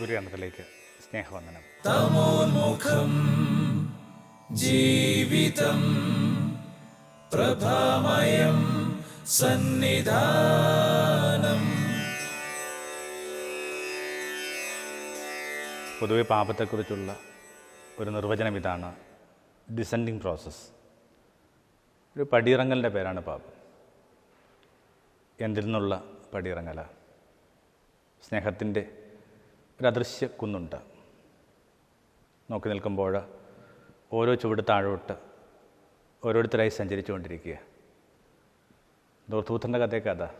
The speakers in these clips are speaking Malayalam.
ഗുരുകരണത്തിലേക്ക് സ്നേഹവന്ദനം. തമോന്മുഖം ജീവിതം പ്രഭാമയം സന്നിധാനം. പൊതുവെ പാപത്തെക്കുറിച്ചുള്ള ഒരു നിർവചനം ഇതാണ്. ഡിസെൻഡിങ് പ്രോസസ്സ് ഒരു പടിയിറങ്ങലിന്റെ പേരാണ് പാപം. എന്തിൽ നിന്നുള്ള പടിയിറങ്ങല? സ്നേഹത്തിന്റെ ഒരു അദൃശ്യ കുന്നുണ്ട് നോക്കി നിൽക്കുമ്പോൾ ഓരോ ചുവട് താഴോട്ട് ഓരോരുത്തരായി സഞ്ചരിച്ചുകൊണ്ടിരിക്കുക. ദൂർത്തുപുത്രന്റെ കഥയൊക്കെ അതാ.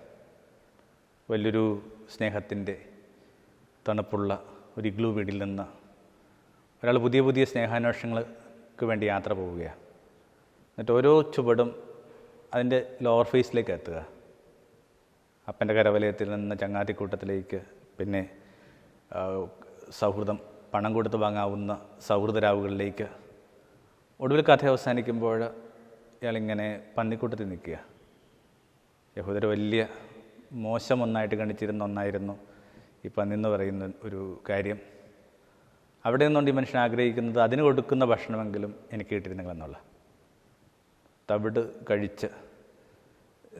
വലിയൊരു സ്നേഹത്തിന്റെ തണുപ്പുള്ള ഒരു ഇഗ്ലു വീടിൽ നിന്ന് ഒരാൾ പുതിയ പുതിയ സ്നേഹാന്വേഷണങ്ങൾക്ക് വേണ്ടി യാത്ര പോവുകയാണ് എന്നിട്ട് ഓരോ ചുവടും അതിന്റെ ലോവർ ഫേസിലേക്ക് എത്തുക. അപ്പന്റെ കരവലയത്തിൽ നിന്ന് ചങ്ങാതിക്കൂട്ടത്തിലേക്ക് പിന്നെ സൗഹൃദം പണം കൊടുത്ത് വാങ്ങാവുന്ന സൗഹൃദരാവുകളിലേക്ക് ഒടുവിൽ കഥ അവസാനിക്കുമ്പോൾ ഇയാളിങ്ങനെ പന്നിക്കൂട്ടത്തിൽ നിൽക്കുക. യഹൂദർ വലിയ മോശം ഒന്നായിട്ട് കണിച്ചിരുന്ന ഒന്നായിരുന്നു ഈ പന്നിന്ന് പറയുന്ന ഒരു കാര്യം. അവിടെ നിന്നുകൊണ്ട് ഈ മനുഷ്യൻ ആഗ്രഹിക്കുന്നത് അതിന് കൊടുക്കുന്ന ഭക്ഷണമെങ്കിലും എനിക്ക് കിട്ടിയിരുന്നെങ്കിലെന്നുള്ള. തവിട് കഴിച്ച്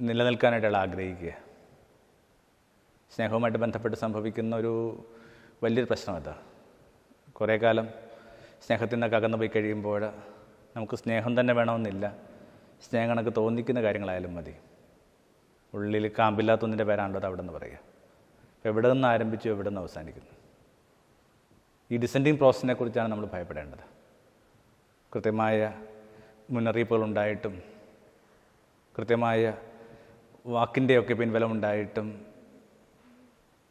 നിലനിൽക്കാനായിട്ട് ആഗ്രഹിക്കുക. സ്നേഹവുമായിട്ട് ബന്ധപ്പെട്ട് സംഭവിക്കുന്ന ഒരു വലിയൊരു പ്രശ്നം അതാ. കുറേ കാലം സ്നേഹത്തിൽ നിന്നൊക്കെ അകന്നു പോയി കഴിയുമ്പോൾ നമുക്ക് സ്നേഹം തന്നെ വേണമെന്നില്ല. സ്നേഹം കണക്ക് തോന്നിക്കുന്ന കാര്യങ്ങളായാലും മതി. ഉള്ളിൽ കാമ്പില്ലാത്തൊന്നിന്റെ പേരാണല്ലോ അത് അവിടെ നിന്ന് പറയുക. അപ്പോൾ എവിടെ നിന്ന് ആരംഭിച്ചു എവിടെ നിന്ന് അവസാനിക്കുന്നു? ഈ ഡിസെൻഡിങ് പ്രോസസ്സിനെ കുറിച്ചാണ് നമ്മൾ ഭയപ്പെടേണ്ടത്. കൃത്യമായ മുന്നറിയിപ്പുകൾ ഉണ്ടായിട്ടും കൃത്യമായ വാക്കിന്റെയൊക്കെ പിൻബലമുണ്ടായിട്ടും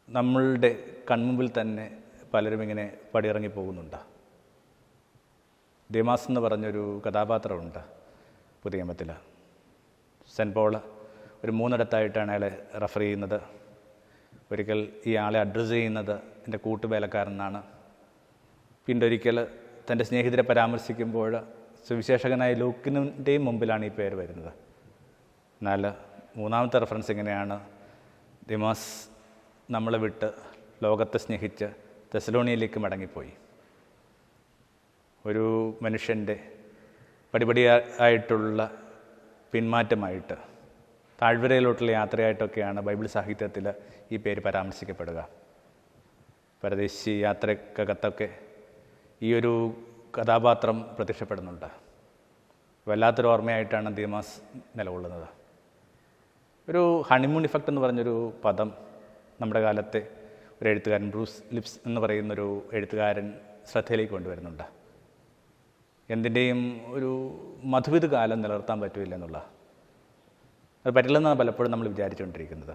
നമ്മളുടെ കൺമുമ്പിൽ തന്നെ പലരും ഇങ്ങനെ പടിയിറങ്ങി പോകുന്നുണ്ട്. ദേമാസ് എന്ന് പറഞ്ഞൊരു കഥാപാത്രമുണ്ട് പുതിയ സെന്റ് പോൾ ഒരു മൂന്നിടത്തായിട്ടാണ് അയാളെ റെഫർ ചെയ്യുന്നത്. ഒരിക്കൽ ഈ ആളെ അഡ്രസ്സ് ചെയ്യുന്നത് എന്റെ കൂട്ടുവേലക്കാരനാണ്. പിന്നെ ഒരിക്കൽ തന്റെ സ്നേഹിതരെ പരാമർശിക്കുമ്പോൾ സുവിശേഷകനായ ലൂക്കിന്റെയും മുമ്പിലാണ് ഈ പേര് വരുന്നത്. എന്നാൽ മൂന്നാമത്തെ റെഫറൻസ് ഇങ്ങനെയാണ്. ദിമാസ് നമ്മളെ വിട്ട് ലോകത്തെ സ്നേഹിച്ച് തെസലോണിയയിലേക്ക് മടങ്ങിപ്പോയി. ഒരു മനുഷ്യന്റെ പടിപടിയായിട്ടുള്ള പിന്മാറ്റമായിട്ട് താഴ്വരയിലോട്ടുള്ള യാത്രയായിട്ടൊക്കെയാണ് ബൈബിൾ സാഹിത്യത്തിൽ ഈ പേര് പരാമർശിക്കപ്പെടുക. പരദേശി യാത്രക്കകത്തൊക്കെ ഈ ഒരു കഥാപാത്രം പ്രത്യക്ഷപ്പെടുന്നുണ്ട്. വല്ലാത്തൊരു ഓർമ്മയായിട്ടാണ് ദീമാസ് നിലകൊള്ളുന്നത്. ഒരു ഹണിമൂൺ ഇഫക്റ്റ് എന്ന് പറഞ്ഞൊരു പദം നമ്മുടെ കാലത്തെ ഒരു എഴുത്തുകാരൻ ബ്രൂസ് ലിപ്സ് എന്ന് പറയുന്നൊരു എഴുത്തുകാരൻ ശ്രദ്ധയിലേക്ക് കൊണ്ടുവരുന്നുണ്ട്. എന്തിന്റെയും ഒരു മധുവിധ കാലം നിലനിർത്താൻ പറ്റില്ല എന്നുള്ള. അത് പറ്റില്ലെന്നാണ് പലപ്പോഴും നമ്മൾ വിചാരിച്ചുകൊണ്ടിരിക്കുന്നത്.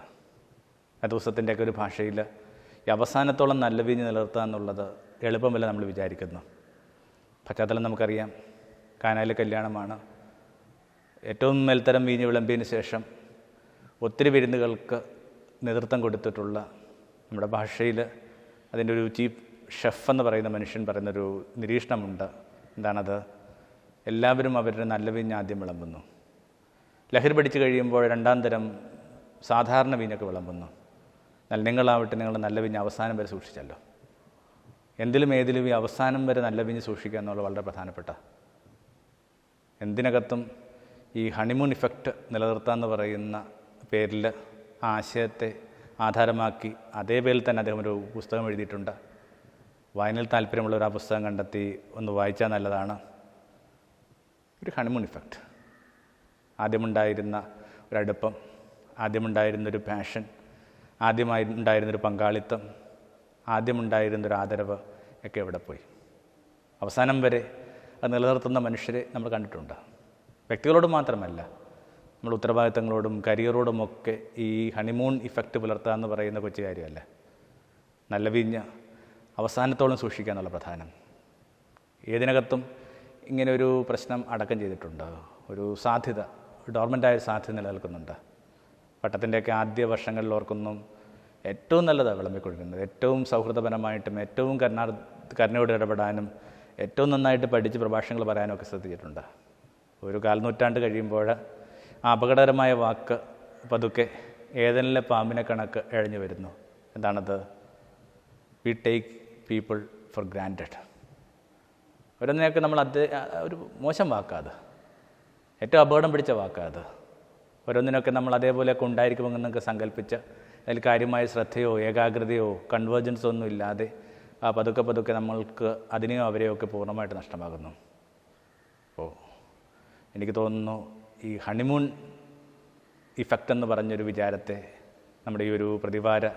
ആ ദിവസത്തിന്റെയൊക്കെ ഒരു ഭാഷയിൽ ഈ അവസാനത്തോളം നല്ല വീഞ്ഞ് നിലനിർത്തുക എന്നുള്ളത് എളുപ്പമല്ല നമ്മൾ വിചാരിക്കുന്നു. പശ്ചാത്തലം നമുക്കറിയാം. കാനായിലെ കല്യാണമാണ്. ഏറ്റവും മേൽത്തരം വീഞ്ഞ് വിളമ്പിയതിന് ശേഷം ഒത്തിരി വിരുന്നുകൾക്ക് നേതൃത്വം കൊടുത്തിട്ടുള്ള നമ്മുടെ ഭാഷയിൽ അതിന്റെ ഒരു ചീഫ് ഷെഫ് എന്ന് പറയുന്ന മനുഷ്യൻ പറയുന്നൊരു നിരീക്ഷണമുണ്ട്. എന്താണത്? എല്ലാവരും അവരുടെ നല്ല വീഞ്ഞ് ആദ്യം വിളമ്പുന്നു. ലഹരി പിടിച്ചു കഴിയുമ്പോൾ രണ്ടാം തരം സാധാരണ വീഞ്ഞൊക്കെ വിളമ്പുന്നു. എന്നാൽ നിങ്ങളാവട്ടെ നിങ്ങൾ നല്ല വീഞ്ഞ് അവസാനം വരെ സൂക്ഷിച്ചല്ലോ. എന്തിലും ഏതിലും ഈ അവസാനം വരെ നല്ല വീഞ്ഞ് സൂക്ഷിക്കുക എന്നുള്ളത് വളരെ പ്രധാനപ്പെട്ട എന്തിനകത്തും ഈ ഹണിമൂൺ ഇഫക്റ്റ് നിലനിർത്തുക എന്ന് പറയുന്ന പേരിൽ ആശയത്തെ ആധാരമാക്കി. അതേ പേരിൽ തന്നെ അദ്ദേഹം ഒരു പുസ്തകം എഴുതിയിട്ടുണ്ട്. വായനയിൽ താല്പര്യമുള്ളവർ ആ പുസ്തകം കണ്ടെത്തി ഒന്ന് വായിച്ചാൽ നല്ലതാണ്. ഒരു ഹണിമൂൺ ഇഫക്റ്റ് ആദ്യമുണ്ടായിരുന്ന ഒരടുപ്പം ആദ്യമുണ്ടായിരുന്നൊരു പാഷൻ ആദ്യമായി ഉണ്ടായിരുന്നൊരു പങ്കാളിത്തം ആദ്യമുണ്ടായിരുന്നൊരു ആദരവ് ഒക്കെ എവിടെ പോയി? അവസാനം വരെ അത് നിലനിർത്തുന്ന മനുഷ്യരെ നമ്മൾ കണ്ടിട്ടുണ്ട്. വ്യക്തികളോട് മാത്രമല്ല നമ്മൾ ഉത്തരവാദിത്തങ്ങളോടും കരിയറോടും ഒക്കെ ഈ ഹണിമൂൺ ഇഫക്റ്റ് പുലർത്തുക എന്ന് പറയുന്ന കൊച്ചു കാര്യമല്ല? നല്ല വിഞ്ഞ അവസാനത്തോളം സൂക്ഷിക്കുക എന്നുള്ള പ്രധാനം. ഏതിനകത്തും ഇങ്ങനെ ഒരു പ്രശ്നം അടക്കം ചെയ്തിട്ടുണ്ട്. ഒരു സാധ്യത ഡോർമെന്റായ സാധ്യത നിലനിൽക്കുന്നുണ്ട്. പട്ടത്തിന്റെയൊക്കെ ആദ്യ വർഷങ്ങളിൽ ഓർക്കുന്നു ഏറ്റവും നല്ലതാണ് വിളമ്പിക്കൊടുക്കുന്നത് ഏറ്റവും സൗഹൃദപരമായിട്ടും ഏറ്റവും കരുണാ കരുണയോട് ഇടപെടാനും ഏറ്റവും നന്നായിട്ട് പഠിച്ച് പ്രഭാഷണങ്ങൾ പറയാനും ഒക്കെ ശ്രദ്ധിച്ചിട്ടുണ്ട്. ഒരു കാൽനൂറ്റാണ്ട് കഴിയുമ്പോൾ ആ അപകടകരമായ വാക്ക് പതുക്കെ ഏതെല്ലാം പാമ്പിനെ കണക്ക് എഴഞ്ഞു വരുന്നു. എന്താണത്? We take people for granted ഓരോന്നിനെയൊക്കെ നമ്മൾ അത് ഒരു മോശം വാക്കാത് ഏറ്റവും അപകടം പിടിച്ച വാക്കാത് ഓരോന്നിനൊക്കെ നമ്മൾ അതേപോലെയൊക്കെ ഉണ്ടായിരിക്കുമെന്നൊക്കെ സങ്കല്പിച്ച് അതിൽ കാര്യമായ ശ്രദ്ധയോ ഏകാഗ്രതയോ കൺവേർജൻസോ ഒന്നും ഇല്ലാതെ ആ പതുക്കെ പതുക്കെ നമ്മൾക്ക് അതിനെയോ അവരെയോ ഒക്കെ പൂർണമായിട്ട് നഷ്ടമാകുന്നു. അപ്പോൾ എനിക്ക് തോന്നുന്നു ഈ ഹണിമൂൺ ഇഫക്റ്റ് എന്ന് പറഞ്ഞൊരു വിചാരത്തെ നമ്മുടെ ഈ ഒരു പ്രതിവാര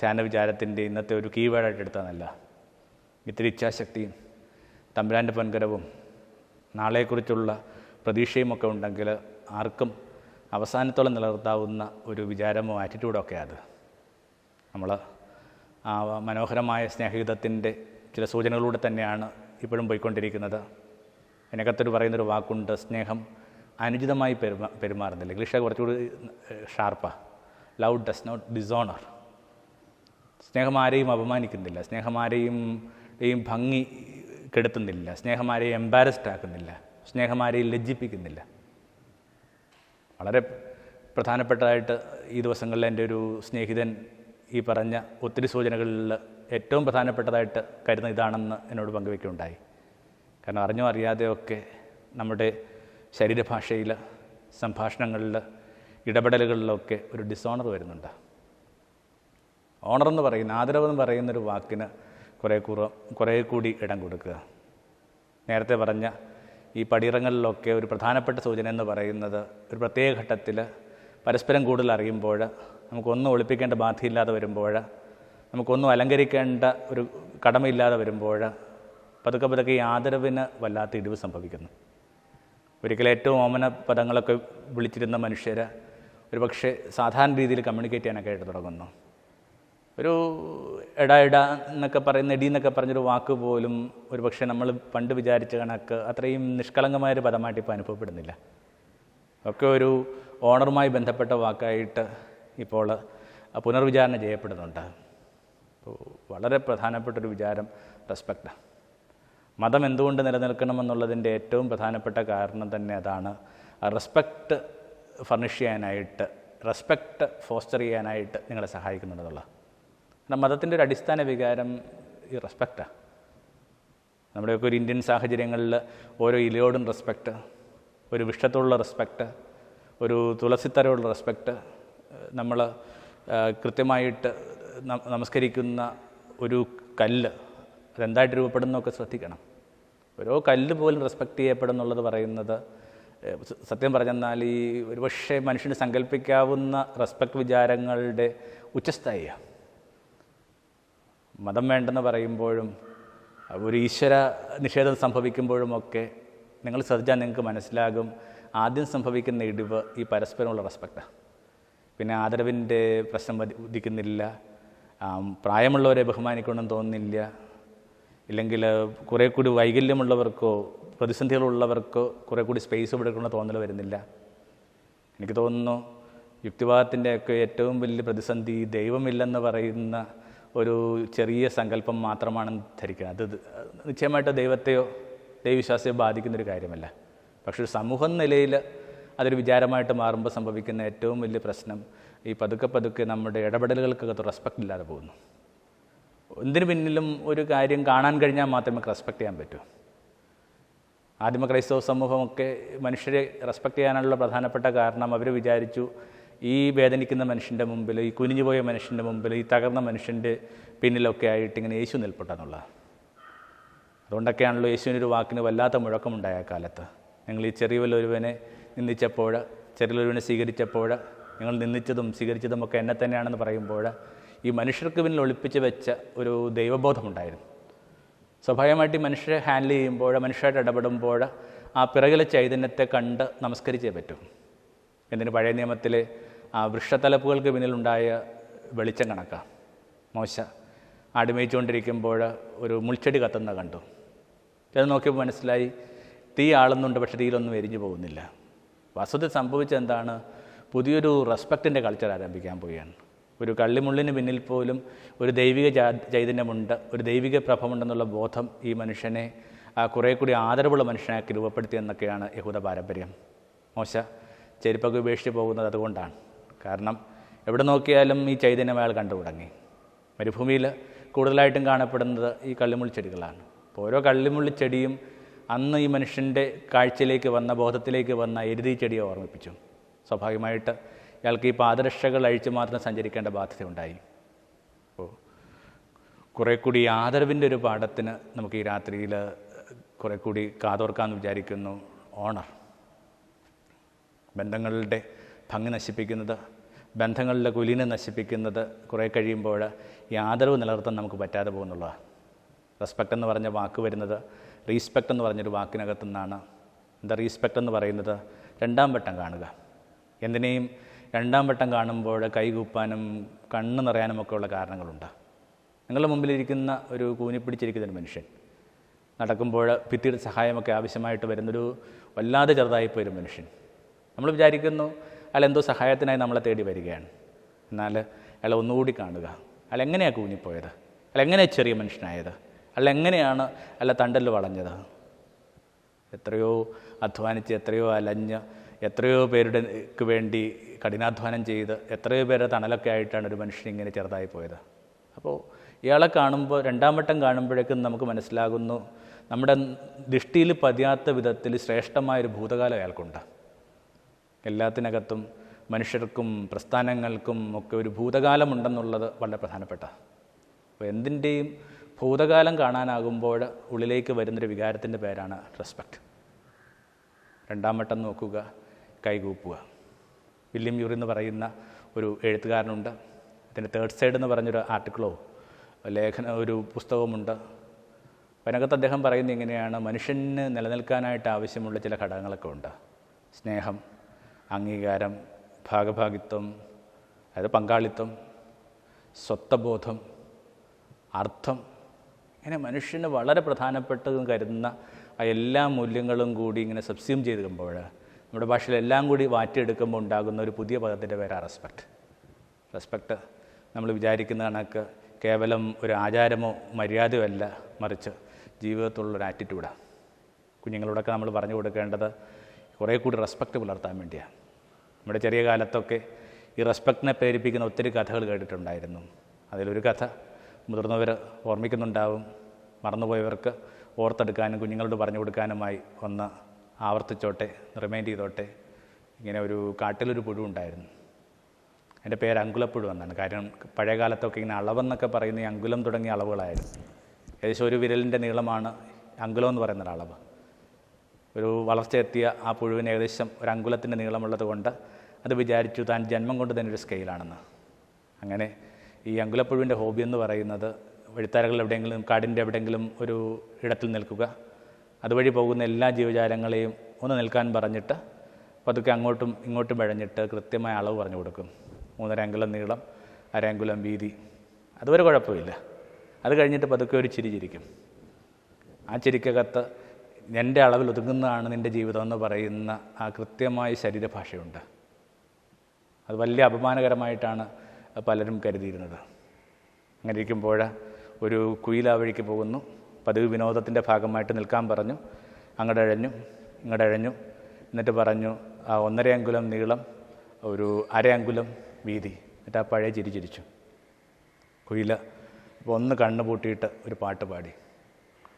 ധ്യാന വിചാരത്തിന്റെ ഇന്നത്തെ ഒരു കീവേഡായിട്ട് എടുത്തതല്ല. ഇത്തിരി ഇച്ഛാശക്തിയും തമ്പുരാന്റെ പൊൻകരവും നാളെക്കുറിച്ചുള്ള പ്രതീക്ഷയും ഒക്കെ ഉണ്ടെങ്കിൽ ആർക്കും അവസാനത്തോളം നിലനിർത്താവുന്ന ഒരു വിചാരമോ ആറ്റിറ്റ്യൂഡോ ഒക്കെ അത്. നമ്മൾ ആ മനോഹരമായ സ്നേഹയുധത്തിന്റെ ചില സൂചനകളിലൂടെ തന്നെയാണ് ഇപ്പോഴും പോയിക്കൊണ്ടിരിക്കുന്നത്. അതിനകത്തൊരു പറയുന്നൊരു വാക്കുണ്ട് സ്നേഹം അനുചിതമായി പെരുമാ പെരുമാറുന്നില്ല. ഇംഗ്ലീഷ് കുറച്ചുകൂടി ഷാർപ്പാണ് ലവ് ഡസ് നോട്ട് ഡിസോണർ സ്നേഹം ആരെയും അപമാനിക്കുന്നില്ല. സ്നേഹം ആരെയും ഭംഗി കെടുത്തുന്നില്ല. സ്നേഹം ആരെയും എംബാരസ്ഡ് ആക്കുന്നില്ല. സ്നേഹം ആരെയും ലജ്ജിപ്പിക്കുന്നില്ല. വളരെ പ്രധാനപ്പെട്ടതായിട്ട് ഈ ദിവസങ്ങളിൽ എന്റെ ഒരു സ്നേഹിതൻ ഈ പറഞ്ഞ ഒത്തിരി സൂചനകളിൽ ഏറ്റവും പ്രധാനപ്പെട്ടതായിട്ട് കരുതുന്ന ഇതാണെന്ന് എന്നോട് പങ്കുവയ്ക്കുകയുണ്ടായി കാരണം അറിഞ്ഞോ അറിയാതെയൊക്കെ നമ്മുടെ ശരീരഭാഷയിൽ സംഭാഷണങ്ങളിൽ ഇടപെടലുകളിലൊക്കെ ഒരു ഡിസോണർ വരുന്നുണ്ട്. ഓണർ എന്ന് പറയുന്ന ആദരവ് എന്ന് പറയുന്നൊരു വാക്കിന് കുറേ കുറ കുറേ കൂടി ഇടം കൊടുക്കുക. നേരത്തെ പറഞ്ഞ ഈ പടിയിറങ്ങളിലൊക്കെ ഒരു പ്രധാനപ്പെട്ട സൂചന എന്ന് പറയുന്നത് ഒരു പ്രത്യേക ഘട്ടത്തിൽ പരസ്പരം കൂടുതൽ അറിയുമ്പോൾ നമുക്കൊന്നും ഒളിപ്പിക്കേണ്ട ബാധ്യയില്ലാതെ വരുമ്പോൾ നമുക്കൊന്നും അലങ്കരിക്കേണ്ട ഒരു കടമയില്ലാതെ വരുമ്പോൾ പതുക്കെ പതുക്കെ ഈ ആദരവിന് വല്ലാത്ത ഇടിവ് സംഭവിക്കുന്നു. ഒരിക്കലും ഏറ്റവും ഓമന പദങ്ങളൊക്കെ വിളിച്ചിരുന്ന മനുഷ്യർ ഒരു പക്ഷേ സാധാരണ രീതിയിൽ കമ്മ്യൂണിക്കേറ്റ് ചെയ്യാനൊക്കെ ആയിട്ട് തുടങ്ങുന്നു. ഒരു എടാ എടാ എന്നൊക്കെ പറയുന്ന എടി എന്നൊക്കെ പറഞ്ഞൊരു വാക്ക് പോലും ഒരു പക്ഷേ നമ്മൾ പണ്ട് വിചാരിച്ച കണക്ക് അത്രയും നിഷ്കളങ്കമായൊരു പദമായിട്ട് ഇപ്പോൾ അനുഭവപ്പെടുന്നില്ല. ഒക്കെ ഒരു ഓണറുമായി ബന്ധപ്പെട്ട വാക്കായിട്ട് ഇപ്പോൾ പുനർവിചാരണ ചെയ്യപ്പെടുന്നുണ്ട്. വളരെ പ്രധാനപ്പെട്ടൊരു വിചാരം റെസ്പെക്റ്റാണ് മതം എന്തുകൊണ്ട് നിലനിൽക്കണമെന്നുള്ളതിന്റെ ഏറ്റവും പ്രധാനപ്പെട്ട കാരണം തന്നെ അതാണ്. റെസ്പെക്റ്റ് ഫർണിഷ് ചെയ്യാനായിട്ട് റെസ്പെക്റ്റ് ഫോസ്റ്റർ ചെയ്യാനായിട്ട് നിങ്ങളെ സഹായിക്കുന്നുണ്ടെന്നുള്ളത് കാരണം മതത്തിന്റെ ഒരു അടിസ്ഥാന വികാരം ഈ റെസ്പെക്റ്റാണ് നമ്മുടെയൊക്കെ ഒരു ഇന്ത്യൻ സാഹചര്യങ്ങളിൽ ഓരോ ഇലയോടും റെസ്പെക്റ്റ് ഒരു വിഷത്തോടുള്ള റെസ്പെക്റ്റ് ഒരു തുളസിത്തരയോടുള്ള റെസ്പെക്റ്റ് നമ്മൾ കൃത്യമായിട്ട് നമസ്കരിക്കുന്ന ഒരു കല്ല് അതെന്തായിട്ട് രൂപപ്പെടുന്നതൊക്കെ ശ്രദ്ധിക്കണം. ഓരോ കല്ല് പോലും റെസ്പെക്റ്റ് ചെയ്യപ്പെടുന്നുള്ളത് പറയുന്നത് സത്യം പറഞ്ഞെന്നാൽ ഈ ഒരുപക്ഷെ മനുഷ്യന് സങ്കല്പിക്കാവുന്ന റെസ്പെക്ട് വിചാരങ്ങളുടെ ഉച്ചസ്ഥായിയാണ് മതം വേണ്ടെന്ന് പറയുമ്പോഴും ഒരു ഈശ്വര നിഷേധം സംഭവിക്കുമ്പോഴുമൊക്കെ നിങ്ങൾ ശ്രദ്ധിച്ചാൽ നിങ്ങൾക്ക് മനസ്സിലാകും ആദ്യം സംഭവിക്കുന്ന ഇടിവ് ഈ പരസ്പരമുള്ള റെസ്പെക്റ്റാണ് പിന്നെ ആദരവിന്റെ പ്രശ്നം ഉദിക്കുന്നില്ല പ്രായമുള്ളവരെ ബഹുമാനിക്കണമെന്ന് തോന്നുന്നില്ല ഇല്ലെങ്കിൽ കുറേ കൂടി വൈകല്യമുള്ളവർക്കോ പ്രതിസന്ധികളുള്ളവർക്കോ കുറേ കൂടി സ്പേസ് കൊടുക്കണമെന്ന് തോന്നൽ വരുന്നില്ല. എനിക്ക് തോന്നുന്നു യുക്തിവാദത്തിന്റെയൊക്കെ ഏറ്റവും വലിയ പ്രതിസന്ധി ദൈവമില്ലെന്ന് പറയുന്ന ഒരു ചെറിയ സങ്കല്പം മാത്രമാണ് ധരിക്കുന്നത് അത് നിശ്ചയമായിട്ട് ദൈവത്തെയോ ദൈവവിശ്വാസത്തെയോ ബാധിക്കുന്നൊരു കാര്യമല്ല. പക്ഷേ ഒരു സമൂഹം നിലയിൽ അതൊരു വിചാരമായിട്ട് മാറുമ്പോൾ സംഭവിക്കുന്ന ഏറ്റവും വലിയ പ്രശ്നം ഈ പതുക്കെ പതുക്കെ നമ്മുടെ ഇടപെടലുകൾക്കകത്ത് റെസ്പെക്റ്റ് ഇല്ലാതെ പോകുന്നു. എന്തിനു പിന്നിലും ഒരു കാര്യം കാണാൻ കഴിഞ്ഞാൽ മാത്രമേ റെസ്പെക്ട് ചെയ്യാൻ പറ്റൂ. ആദിമ ക്രൈസ്തവ സമൂഹമൊക്കെ മനുഷ്യരെ റെസ്പെക്ട് ചെയ്യാനുള്ള പ്രധാനപ്പെട്ട കാരണം അവർ വിചാരിച്ചു ഈ വേദനിക്കുന്ന മനുഷ്യന്റെ മുമ്പിൽ ഈ കുനിഞ്ഞുപോയ മനുഷ്യന്റെ മുമ്പിൽ ഈ തകർന്ന മനുഷ്യന്റെ പിന്നിലൊക്കെ ആയിട്ട് ഇങ്ങനെ യേശു നിൽപ്പെട്ടെന്നുള്ള അതുകൊണ്ടൊക്കെയാണല്ലോ യേശുവിനൊരു വാക്കിന് വല്ലാത്ത മുഴക്കമുണ്ടായ കാലത്ത്. നിങ്ങൾ ഈ ചെറിയൊരുവനെ നിന്ദിച്ചപ്പോൾ ചെറിയൊരുവനെ സ്വീകരിച്ചപ്പോൾ നിങ്ങൾ നിന്ദിച്ചതും സ്വീകരിച്ചതും ഒക്കെ എന്നെ തന്നെയാണെന്ന് പറയുമ്പോൾ ഈ മനുഷ്യർക്ക് പിന്നിൽ ഒളിപ്പിച്ച് വെച്ച ഒരു ദൈവബോധമുണ്ടായിരുന്നു. സ്വാഭാവികമായിട്ട് ഈ മനുഷ്യരെ ഹാൻഡിൽ ചെയ്യുമ്പോൾ മനുഷ്യരായിട്ട് ഇടപെടുമ്പോൾ ആ പിറകിലെ ചൈതന്യത്തെ കണ്ട് നമസ്കരിച്ചേ പറ്റൂ. എന്തിന്? പഴയ നിയമത്തിൽ ആ വൃക്ഷത്തലപ്പുകൾക്ക് പിന്നിലുണ്ടായ വെളിച്ചം കണക്കാം. മോശ അടിമയിച്ചുകൊണ്ടിരിക്കുമ്പോൾ ഒരു മുൾച്ചെടി കത്തുന്ന കണ്ടു. ഇത് നോക്കിയപ്പോൾ മനസ്സിലായി തീ ആളുന്നുണ്ട് പക്ഷേ തീയിലൊന്നും എരിഞ്ഞു പോകുന്നില്ല. വസ്തുത സംഭവിച്ചെന്താണ് പുതിയൊരു റെസ്പെക്റ്റിന്റെ കൾച്ചർ ആരംഭിക്കാൻ പോവുകയാണ്. ഒരു കള്ളിമുള്ളിന് പിന്നിൽ പോലും ഒരു ദൈവിക ചൈതന്യമുണ്ട് ഒരു ദൈവിക പ്രഭമുണ്ടെന്നുള്ള ബോധം ഈ മനുഷ്യനെ കുറേ കൂടി ആദരവുള്ള മനുഷ്യനാക്കി രൂപപ്പെടുത്തി എന്നൊക്കെയാണ് യഹൂദ പാരമ്പര്യം. മോശ ചെരുപ്പൊക്കെ ഉപേക്ഷിച്ച് പോകുന്നത് അതുകൊണ്ടാണ്. കാരണം എവിടെ നോക്കിയാലും ഈ ചൈതന്യം അയാൾ കണ്ടു തുടങ്ങി. മരുഭൂമിയിൽ കൂടുതലായിട്ടും കാണപ്പെടുന്നത് ഈ കള്ളിമുള്ളി ചെടികളാണ്. അപ്പോൾ ഓരോ കള്ളിമുള്ളി ചെടിയും അന്ന് ഈ മനുഷ്യന്റെ കാഴ്ചയിലേക്ക് വന്ന ബോധത്തിലേക്ക് വന്ന എരുതി ചെടിയെ ഓർമ്മിപ്പിച്ചു. സ്വാഭാവികമായിട്ട് ഇയാൾക്ക് ഈ പാദരക്ഷകൾ അഴിച്ചു മാത്രം സഞ്ചരിക്കേണ്ട ബാധ്യത ഉണ്ടായി അപ്പോൾ കുറേ കൂടി ആദരവിന്റെ ഒരു പാഠത്തിന് നമുക്ക് ഈ രാത്രിയിൽ കുറേ കൂടി കാതോർക്കാമെന്ന് വിചാരിക്കുന്നു ഓണർ. ബന്ധങ്ങളുടെ ഭംഗി നശിപ്പിക്കുന്നത് ബന്ധങ്ങളുടെ കുലീനെ നശിപ്പിക്കുന്നത് കുറേ കഴിയുമ്പോൾ ഈ ആദരവ് നിലനിർത്താൻ നമുക്ക് പറ്റാതെ പോകുന്നുള്ളതാണ്. റെസ്പെക്റ്റ് എന്ന് പറഞ്ഞ വാക്ക് വരുന്നത് റീസ്പെക്റ്റ് എന്ന് പറഞ്ഞൊരു വാക്കിനകത്തു നിന്നാണ്. എന്താ റീസ്പെക്റ്റ് എന്ന് പറയുന്നത്? രണ്ടാം വട്ടം കാണുക. എന്തിനേയും രണ്ടാം വട്ടം കാണുമ്പോൾ കൈകൂപ്പാനും കണ്ണ് നിറയാനും ഒക്കെ ഉള്ള കാരണങ്ങളുണ്ട്. നിങ്ങളുടെ മുമ്പിലിരിക്കുന്ന ഒരു കൂനിപ്പിടിച്ചിരിക്കുന്ന ഒരു മനുഷ്യൻ നടക്കുമ്പോൾ ഭിത്തിയുടെ സഹായമൊക്കെ ആവശ്യമായിട്ട് വരുന്നൊരു വല്ലാതെ ചെറുതായിപ്പോയൊരു മനുഷ്യൻ. നമ്മൾ വിചാരിക്കുന്നു അയാൾ എന്തോ സഹായത്തിനായി നമ്മളെ തേടി വരികയാണ്. എന്നാൽ അയാൾ ഒന്നുകൂടി കാണുക. അയാൾ എങ്ങനെയാണ് കൂഞ്ഞിപ്പോയത് അയാൾ എങ്ങനെയാണ് ചെറിയ മനുഷ്യനായത്? അയാൾ എങ്ങനെയാണ് അല്ല തണ്ടൽ വളഞ്ഞത്? എത്രയോ അധ്വാനിച്ച് എത്രയോ അലഞ്ഞ് എത്രയോ പേരുടെ വേണ്ടി കഠിനാധ്വാനം ചെയ്ത് എത്രയോ പേരുടെ തണലൊക്കെ ആയിട്ടാണ് ഒരു മനുഷ്യൻ ഇങ്ങനെ ചെറുതായി പോയത്. അപ്പോൾ ഇയാളെ കാണുമ്പോൾ രണ്ടാം വട്ടം കാണുമ്പോഴേക്കും നമുക്ക് മനസ്സിലാകുന്നു നമ്മുടെ ദൃഷ്ടിയിൽ പതിയാത്ത വിധത്തിൽ ശ്രേഷ്ഠമായൊരു ഭൂതകാലം അയാൾക്കുണ്ട്. എല്ലാത്തിനകത്തും മനുഷ്യർക്കും പ്രസ്ഥാനങ്ങൾക്കും ഒക്കെ ഒരു ഭൂതകാലമുണ്ടെന്നുള്ളത് വളരെ പ്രധാനപ്പെട്ട. അപ്പോൾ എന്തിന്റെയും ഭൂതകാലം കാണാനാകുമ്പോൾ ഉള്ളിലേക്ക് വരുന്നൊരു വികാരത്തിന്റെ പേരാണ് റെസ്പെക്റ്റ് രണ്ടാം വട്ടം നോക്കുക കൈകൂപ്പുക. വില്യം യൂറി എന്ന് പറയുന്ന ഒരു എഴുത്തുകാരനുണ്ട്. അതിന്റെ തേർഡ് സൈഡ് എന്ന് പറഞ്ഞൊരു ആർട്ടിക്കിളോ ലേഖന ഒരു പുസ്തകമുണ്ട് അതിനകത്ത് അദ്ദേഹം പറയുന്നത് ഇങ്ങനെയാണ് മനുഷ്യന് നിലനിൽക്കാനായിട്ട് ആവശ്യമുള്ള ചില ഘടകങ്ങളൊക്കെ ഉണ്ട്. സ്നേഹം അംഗീകാരം ഭാഗഭാഗിത്വം അതായത് പങ്കാളിത്തം സ്വത്വബോധം അർത്ഥം. ഇങ്ങനെ മനുഷ്യന് വളരെ പ്രധാനപ്പെട്ടതും കരുതുന്ന ആ എല്ലാ മൂല്യങ്ങളും കൂടി ഇങ്ങനെ സബ്സ്യൂം ചെയ്തുമ്പോൾ നമ്മുടെ ഭാഷയിൽ എല്ലാം കൂടി മാറ്റിയെടുക്കുമ്പോൾ ഉണ്ടാകുന്ന ഒരു പുതിയ പദത്തിന്റെ പേരാണ് റെസ്പെക്റ്റ് റെസ്പെക്റ്റ് നമ്മൾ വിചാരിക്കുന്ന കണക്ക് കേവലം ഒരു ആചാരമോ മര്യാദയോ അല്ല മറിച്ച് ജീവിതത്തിലുള്ളൊരു ആറ്റിറ്റ്യൂഡാണ് കുഞ്ഞുങ്ങളോടൊക്കെ നമ്മൾ പറഞ്ഞു കൊടുക്കേണ്ടത് കുറേ കൂടി റെസ്പെക്റ്റ് പുലർത്താൻ വേണ്ടിയാണ്. നമ്മുടെ ചെറിയ കാലത്തൊക്കെ ഈ റെസ്പെക്റ്റിനെ പ്രേരിപ്പിക്കുന്ന ഒത്തിരി കഥകൾ കേട്ടിട്ടുണ്ടായിരുന്നു. അതിലൊരു കഥ മുതിർന്നവർ ഓർമ്മിക്കുന്നുണ്ടാവും. മറന്നുപോയവർക്ക് ഓർത്തെടുക്കാനും കുഞ്ഞുങ്ങളോട് പറഞ്ഞു കൊടുക്കാനുമായി ഒന്ന് ആവർത്തിച്ചോട്ടെ റിമൈൻഡ് ചെയ്തോട്ടെ. ഇങ്ങനെ ഒരു കാട്ടിലൊരു പുഴു ഉണ്ടായിരുന്നു. എന്റെ പേര് അങ്കുലപ്പുഴു എന്നാണ്. കാരണം പഴയ കാലത്തൊക്കെ ഇങ്ങനെ അളവെന്നൊക്കെ പറയുന്ന ഈ അങ്കുലം തുടങ്ങിയ അളവുകളായിരുന്നു. ഏകദേശം ഒരു വിരലിന്റെ നീളമാണ് അങ്കുലം എന്ന് പറയുന്ന അളവ്. ഒരു വളർച്ചയെത്തിയ ആ പുഴുവിന് ഏകദേശം ഒരു അങ്കുലത്തിന്റെ നീളമുള്ളത് കൊണ്ട് അത് വിചാരിച്ചു താൻ ജന്മം കൊണ്ട് തന്നെ ഒരു സ്കെയിലാണെന്ന് അങ്ങനെ ഈ അങ്കുലപ്പുഴുവിന്റെ ഹോബി എന്ന് പറയുന്നത് വഴിത്താരകളിൽ എവിടെയെങ്കിലും കാടിന്റെ എവിടെയെങ്കിലും ഒരു ഇടത്തിൽ നിൽക്കുക. അതുവഴി പോകുന്ന എല്ലാ ജീവജാലങ്ങളെയും ഒന്ന് നിൽക്കാൻ പറഞ്ഞിട്ട് പതുക്കെ അങ്ങോട്ടും ഇങ്ങോട്ടും വഴഞ്ഞിട്ട് കൃത്യമായ അളവ് പറഞ്ഞു കൊടുക്കും. മൂന്നര അങ്കുലം നീളം അര അങ്കുലം വീതി. അതുവരെ കുഴപ്പമില്ല. അത് കഴിഞ്ഞിട്ട് പതുക്കെ ഒരു ചിരി ചിരിക്കും. ആ ചിരിക്കകത്ത് എന്റെ അളവിൽ ഒതുങ്ങുന്നതാണ് നിന്റെ ജീവിതം എന്ന് പറയുന്ന ആ കൃത്യമായ ശരീരഭാഷയുണ്ട്. അത് വലിയ അപമാനകരമായിട്ടാണ് പലരും കരുതിയിരുന്നത്. അങ്ങനെ ഇരിക്കുമ്പോൾ ഒരു കുയിലാവഴിക്ക് വഴിക്ക് പോകുന്നു. പതിവ് വിനോദത്തിന്റെ ഭാഗമായിട്ട് നിൽക്കാൻ പറഞ്ഞു. ഇങ്ങോട്ട് അഴഞ്ഞു എന്നിട്ട് പറഞ്ഞു ആ ഒന്നര അങ്കുലം നീളം ഒരു അര അങ്കുലം വീതി. എന്നിട്ട് ആ പഴയ ചിരി ചിരിച്ചു. അപ്പോൾ ഒന്ന് കണ്ണ് പൂട്ടിയിട്ട് ഒരു പാട്ട് പാടി.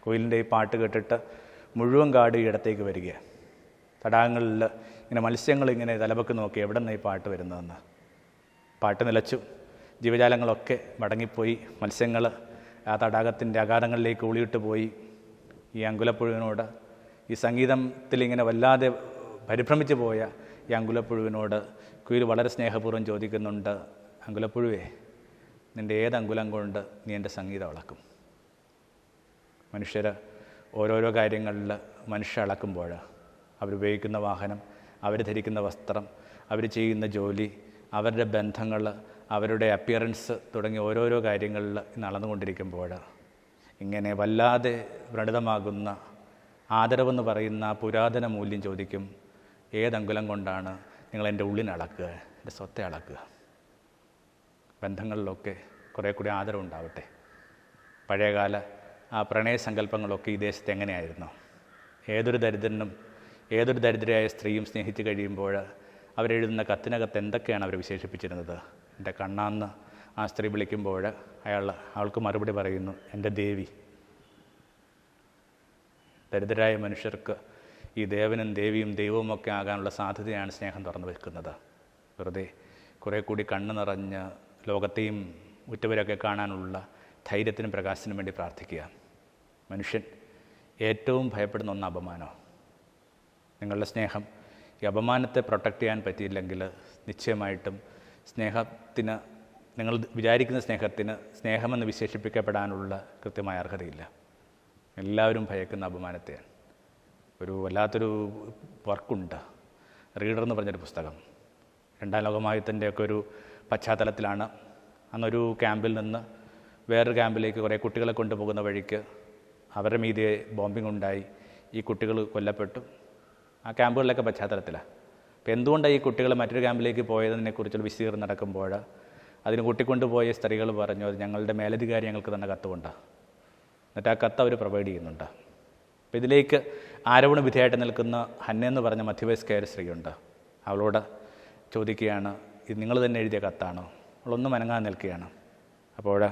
കുയിലിന്റെ ഈ പാട്ട് കേട്ടിട്ട് മുഴുവൻ കാട് ഈ ഇടത്തേക്ക് വരികയാണ് തടാകങ്ങളിൽ ഇങ്ങനെ മത്സ്യങ്ങൾ ഇങ്ങനെ തലപൊക്ക് നോക്കി എവിടെ നിന്ന് ഈ പാട്ട് വരുന്നതെന്ന്. പാട്ട് നിലച്ചു. ജീവജാലങ്ങളൊക്കെ മടങ്ങിപ്പോയി. മത്സ്യങ്ങൾ ആ തടാകത്തിന്റെ അകാരങ്ങളിലേക്ക് ഒളിയിട്ട് പോയി ഈ അങ്കുലപ്പുഴുവിനോട്. ഈ സംഗീതത്തിൽ ഇങ്ങനെ വല്ലാതെ പരിഭ്രമിച്ചു പോയ ഈ അങ്കുലപ്പുഴുവിനോട് കുയിൽ വളരെ സ്നേഹപൂർവം ചോദിക്കുന്നുണ്ട് അങ്കുലപ്പുഴുവേ നിന്റെ ഏത് അങ്കുലം കൊണ്ട് നീ എന്റെ സംഗീതം അളക്കും? മനുഷ്യർ ഓരോരോ കാര്യങ്ങളിൽ മനുഷ്യ അളക്കുമ്പോൾ അവരുപയോഗിക്കുന്ന വാഹനം അവർ ധരിക്കുന്ന വസ്ത്രം അവർ ചെയ്യുന്ന ജോലി അവരുടെ ബന്ധങ്ങൾ അവരുടെ അപ്പിയറൻസ് തുടങ്ങിയ ഓരോരോ കാര്യങ്ങളിൽ നടന്നുകൊണ്ടിരിക്കുമ്പോൾ ഇങ്ങനെ വല്ലാതെ വ്രണിതമാകുന്ന ആദരവെന്ന് പറയുന്ന പുരാതന മൂല്യം ചോദിക്കും ഏതങ്കുലം കൊണ്ടാണ് നിങ്ങൾ എന്റെ ഉള്ളിനെ അളക്കുക എന്റെ സ്വത്തെ അളക്കുക? ബന്ധങ്ങളിലൊക്കെ കുറേ കൂടി ആദരവുണ്ടാവട്ടെ പഴയകാല ആ പ്രണയസങ്കല്പങ്ങളൊക്കെ ഈ ദേശത്ത് എങ്ങനെയായിരുന്നു? ഏതൊരു ദരിദ്രനും ഏതൊരു ദരിദ്രയായ സ്ത്രീയും സ്നേഹിച്ച് കഴിയുമ്പോൾ അവരെഴുതുന്ന കത്തിനകത്ത് എന്തൊക്കെയാണ് അവർ വിശേഷിപ്പിച്ചിരുന്നത്? എന്റെ കണ്ണാന്ന് ആ സ്ത്രീ വിളിക്കുമ്പോൾ അയാൾ അവൾക്ക് മറുപടി പറയുന്നു എന്റെ ദേവി. ദരിദ്രരായ മനുഷ്യർക്ക് ഈ ദേവനും ദേവിയും ദൈവവും ഒക്കെ ആകാനുള്ള സാധ്യതയാണ് സ്നേഹം തുറന്നു വെക്കുന്നത്. വെറുതെ കുറേ കൂടി കണ്ണ് നിറഞ്ഞ് ലോകത്തെയും ഉറ്റവരൊക്കെ കാണാനുള്ള ധൈര്യത്തിനും പ്രകാശത്തിനും വേണ്ടി പ്രാർത്ഥിക്കുക. മനുഷ്യൻ ഏറ്റവും ഭയപ്പെടുന്ന ഒന്ന് അപമാനം? നിങ്ങളുടെ സ്നേഹം ഈ അപമാനത്തെ പ്രൊട്ടക്റ്റ് ചെയ്യാൻ പറ്റിയില്ലെങ്കിൽ നിശ്ചയമായിട്ടും സ്നേഹത്തിന് നിങ്ങൾ വിചാരിക്കുന്ന സ്നേഹത്തിന് സ്നേഹമെന്ന് വിശേഷിപ്പിക്കപ്പെടാനുള്ള കൃത്യമായ അർഹതയില്ല. എല്ലാവരും ഭയക്കുന്ന അപമാനത്തെയാണ്. ഒരു വല്ലാത്തൊരു വർക്കുണ്ട്. റീഡർ എന്ന് പറഞ്ഞൊരു പുസ്തകം. രണ്ടാം ലോകമായുധത്തിന്റെയൊക്കെ ഒരു പശ്ചാത്തലത്തിലാണ് അന്നൊരു ക്യാമ്പിൽ നിന്ന് വേറൊരു ക്യാമ്പിലേക്ക് കുറേ കുട്ടികളെ കൊണ്ടുപോകുന്ന വഴിക്ക് അവരുടെ മീതെ ബോംബിംഗ് ഉണ്ടായി ഈ കുട്ടികൾ കൊല്ലപ്പെട്ടു. ആ ക്യാമ്പുകളിലൊക്കെ പശ്ചാത്തലത്തിലാണ് അപ്പോൾ എന്തുകൊണ്ടാണ് ഈ കുട്ടികൾ മറ്റൊരു ക്യാമ്പിലേക്ക് പോയതിനെക്കുറിച്ചുള്ള വിശദീകരണം നടക്കുമ്പോൾ അതിന് കൂട്ടിക്കൊണ്ടുപോയ സ്ത്രീകൾ പറഞ്ഞു അത് ഞങ്ങളുടെ മേലധികാരി ഞങ്ങൾക്ക് തന്നെ കത്തുകൊണ്ട്. എന്നിട്ട് ആ കത്ത് അവർ പ്രൊവൈഡ് ചെയ്യുന്നുണ്ട്. അപ്പോൾ ഇതിലേക്ക് ആരോപണ വിധേയമായിട്ട് നിൽക്കുന്ന ഹന്ന എന്ന് പറഞ്ഞ മധ്യവയസ്കയായ സ്ത്രീയുണ്ട്. അവളോട് ചോദിക്കുകയാണ് ഇത് നിങ്ങൾ തന്നെ എഴുതിയ കത്താണോ? അവളൊന്നും അനങ്ങാൻ നിൽക്കുകയാണ്. അപ്പോൾ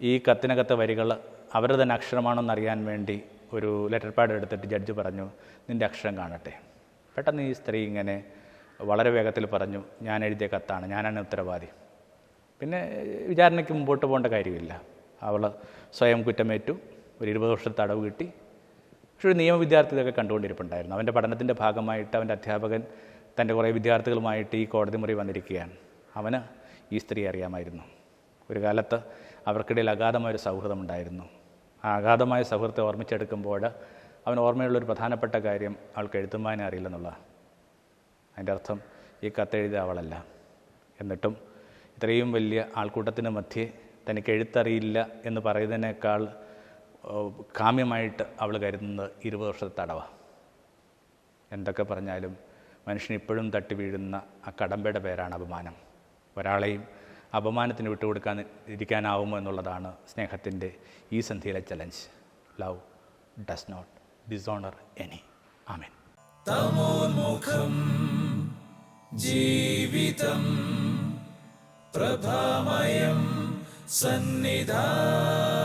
ഈ കത്തിനകത്തെ വരികൾ അവരുടെ തന്നെ അക്ഷരമാണോ എന്നറിയാൻ വേണ്ടി ഒരു ലെറ്റർ പാഡ് എടുത്തിട്ട് ജഡ്ജ് പറഞ്ഞു നിന്റെ അക്ഷരം കാണട്ടെ. പെട്ടെന്ന് ഈ സ്ത്രീ ഇങ്ങനെ വളരെ വേഗത്തിൽ പറഞ്ഞു ഞാൻ എഴുതിയ കത്താണ് ഞാനാണ് ഉത്തരവാദി. പിന്നെ വിചാരണയ്ക്ക് മുമ്പോട്ട് പോകേണ്ട കാര്യമില്ല. അവൾ സ്വയം കുറ്റമേറ്റു ഒരു ഇരുപത് വർഷത്തെ തടവ് കിട്ടി. പക്ഷേ ഒരു നിയമ വിദ്യാർത്ഥി ഇതൊക്കെ കണ്ടുകൊണ്ടിരിപ്പുണ്ടായിരുന്നു. അവന്റെ പഠനത്തിന്റെ ഭാഗമായിട്ട് അവന്റെ അധ്യാപകൻ തന്റെ കുറേ വിദ്യാർത്ഥികളുമായിട്ട് ഈ കോടതി മുറി വന്നിരിക്കുകയാണ്. അവന് ഈ സ്ത്രീ അറിയാമായിരുന്നു. ഒരു കാലത്ത് അവർക്കിടയിൽ അഗാധമായൊരു സൗഹൃദമുണ്ടായിരുന്നു ആ അഗാധമായ സൗഹൃദത്തെ ഓർമ്മിച്ചെടുക്കുമ്പോൾ അവൻ ഓർമ്മയുള്ളൊരു പ്രധാനപ്പെട്ട കാര്യം അവൾക്ക് എഴുത്തുമാനെ അറിയില്ലെന്നുള്ളതാണ്. അതിന്റെ അർത്ഥം ഈ കത്തെഴുതിയ അവളല്ല എന്നിട്ടും ഇത്രയും വലിയ ആൾക്കൂട്ടത്തിന് മധ്യേ തനിക്ക് എഴുത്തറിയില്ല എന്ന് പറയുന്നതിനേക്കാൾ കാമ്യമായിട്ട് അവൾ കരുതുന്നത് ഇരുപത് വർഷത്തെ തടവാണ് എന്തൊക്കെ പറഞ്ഞാലും മനുഷ്യൻ ഇപ്പോഴും തട്ടി വീഴുന്ന ആ കടമ്പയുടെ പേരാണ് അപമാനം. ഒരാളെയും അപമാനത്തിന് വിട്ടുകൊടുക്കാൻ ഇരിക്കാനാവുമോ എന്നുള്ളതാണ് സ്നേഹത്തിന്റെ ഈ സന്ധിയിലെ challenge love does not dishonour any ആമേൻ ജീവിതം പ്രഭാമയം സന്നിധാനം